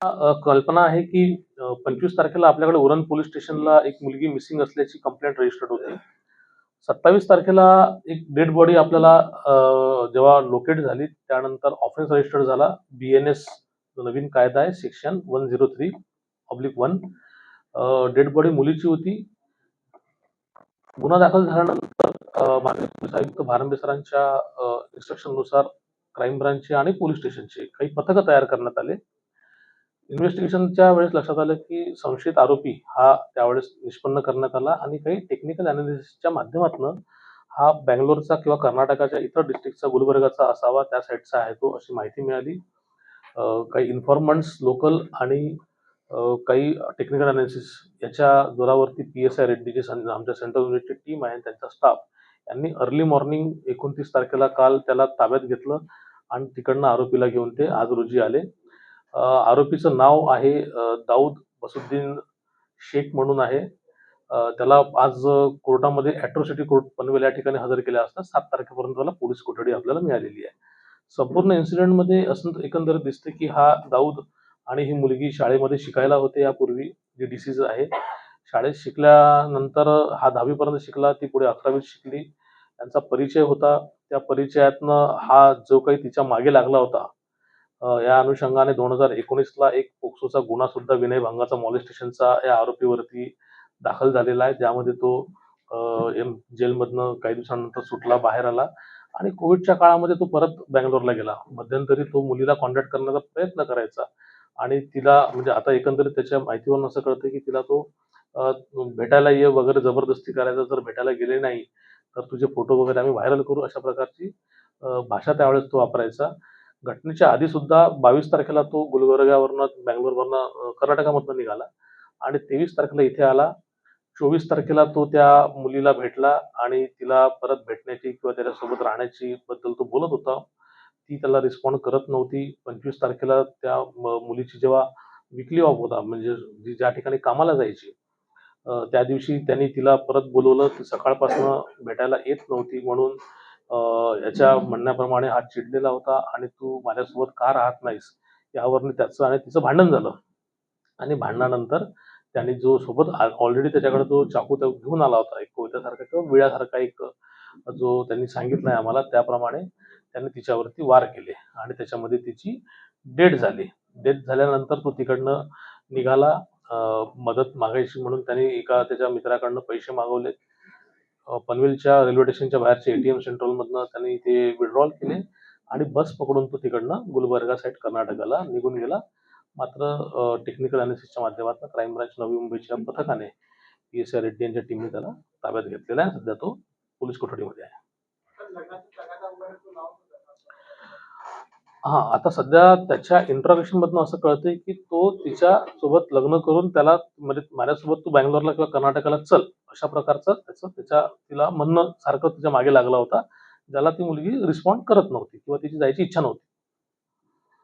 कल्पना आहे की पंचवीस तारखेला आपल्याकडे उरण पोलीस स्टेशनला एक मुलगी मिसिंग असल्याची कंप्लेंट रजिस्टर्ड होती. 27 तारखेला एक डेड बॉडी आपल्याला जेव्हा लोकेट झाली त्यानंतर ऑफेन्स रजिस्टर्ड झाला. बी-एन-एस नवीन कायदा आहे सेक्शन 103/1 अ, डेड बॉडी मुलीची होती. गुन्हा दाखल झाल्यानंतर माननीय पोलीस आयुक्त भारंबे सरांच्या इन्स्ट्रक्शननुसार क्राईम ब्रांचचे आणि पोलीस स्टेशनचे काही पथकं तयार करण्यात आले. इन्व्हेस्टिगेशनच्या वेळेस लक्षात आलं की संशयित आरोपी हा त्यावेळेस निष्पन्न करण्यात आला आणि काही टेक्निकल अनालिसिसच्या माध्यमातून हा बंगलोरचा किंवा कर्नाटकाच्या इतर डिस्ट्रिक्टचा गुलबर्गाचा असावा त्या साईडचा आहे तो अशी माहिती मिळाली. काही इन्फॉर्मंट्स लोकल आणि काही टेक्निकल अनालिसिस याच्या जोरावरती पी-एस-आय रेड्डीची आमच्या सेंट्रल युनिटची टीम आहे त्यांचा स्टाफ यांनी अर्ली मॉर्निंग 29 तारखेला काल त्याला ताब्यात घेतलं आणि तिकडनं आरोपीला घेऊन ते आज रोजी आले. आरोपीचं नाव आहे दाऊद बसुद्दीन शेख म्हणून आहे. त्याला आज कोर्टामध्ये अॅट्रॉसिटी कोर्ट पनवेल या ठिकाणी हजर केले असता सात तारखेपर्यंत त्याला पोलीस कोठडी आपल्याला मिळालेली आहे. संपूर्ण इन्सिडेंटमध्ये असं एकंदरीत दिसतं की हा दाऊद आणि ही मुलगी शाळेमध्ये शिकायला होते यापूर्वी जी डिसीज आहे. शाळेत शिकल्यानंतर हा दहावीपर्यंत शिकला. ती पुढे 11वीत शिकली. त्यांचा परिचय होता. त्या परिचयातनं हा जो काही तिच्यामागे लागला होता या अनुषंगाने 2019ला एक पोक्सोचा गुन्हा सुद्धा विनयभंगाचा मॉलेस्टेशनचा या आरोपीवरती दाखल झालेला आहे. ज्यामध्ये तो एम जेलमधनं काही दिवसानंतर सुटला, बाहेर आला आणि कोविडच्या काळामध्ये तो परत बँगलोरला गेला. मध्यंतरी तो मुलीला कॉन्टॅक्ट करण्याचा प्रयत्न करायचा आणि तिला म्हणजे आता एकंदरीत त्याच्या माहितीवरून असं कळतं की तिला तो भेटायला ये वगैरे जबरदस्ती करायचा. जर भेटायला गेले नाही तर तुझे फोटो वगैरे आम्ही व्हायरल करू अशा प्रकारची भाषा त्यावेळेस तो वापरायचा. घटनेच्या आधी सुद्धा 22 तारखेला तो गुलबर्गावरनं बँगलोरवरनं कर्नाटकामधनं निघाला आणि 23 तारखेला इथे आला. 24 तारखेला तो त्या मुलीला भेटला आणि तिला परत भेटण्याची किंवा त्याच्यासोबत राहण्याची बद्दल तो बोलत होता. ती त्याला रिस्पॉन्ड करत नव्हती. 25 तारखेला त्या मुलीची जेव्हा विकली ऑफ होता म्हणजे जी ज्या ठिकाणी कामाला जायची त्या दिवशी त्यांनी तिला परत बोलवलं. ती सकाळपासून भेटायला येत नव्हती म्हणून याच्या म्हणण्याप्रमाणे हा चिडलेला होता आणि तू माझ्यासोबत का राहत नाहीस? यावरून त्याचं आणि तिचं भांडण झालं आणि भांडणानंतर त्यांनी जो सोबत ऑलरेडी त्याच्याकडे तो चाकू तो घेऊन आला होता. एक कोयत्यासारखा किंवा विळ्यासारखा एक जो त्यांनी सांगितलंय आम्हाला त्याप्रमाणे त्याने तिच्यावरती वार केले आणि त्याच्यामध्ये तिची डेट झाली. डेथ झाल्यानंतर तो तिकडनं निघाला. मदत मागायची म्हणून त्यांनी एका त्याच्या मित्राकडनं पैसे मागवले. पनवेलच्या रेल्वे स्टेशनच्या बाहेरच्या एटीएम सेंट्रलमधनं त्यांनी ते विथड्रॉल केले आणि बस पकडून तो तिकडनं गुलबर्गा साईड कर्नाटकाला निघून गेला. मात्र टेक्निकल अनालिसिसच्या माध्यमातून क्राईम ब्रांच नवी मुंबईच्या पथकाने पी-एस-आय रेड्डी यांच्या टीमने त्याला ताब्यात घेतलेला आहे. सध्या तो पोलीस कोठडीमध्ये आहे. हा आता सध्या त्याच्या इंटरॉगेशनमधनं असं कळतंय की तो तिच्यासोबत लग्न करून त्याला म्हणजे माझ्यासोबत तू बँगलोरला किंवा कर्नाटकाला चल, अशा प्रकारचं त्याचं त्याच्या तिला म्हणणं सारखं तिच्यामागे लागला होता. ज्याला ती मुलगी रिस्पॉन्ड करत नव्हती किंवा तिची जायची इच्छा नव्हती.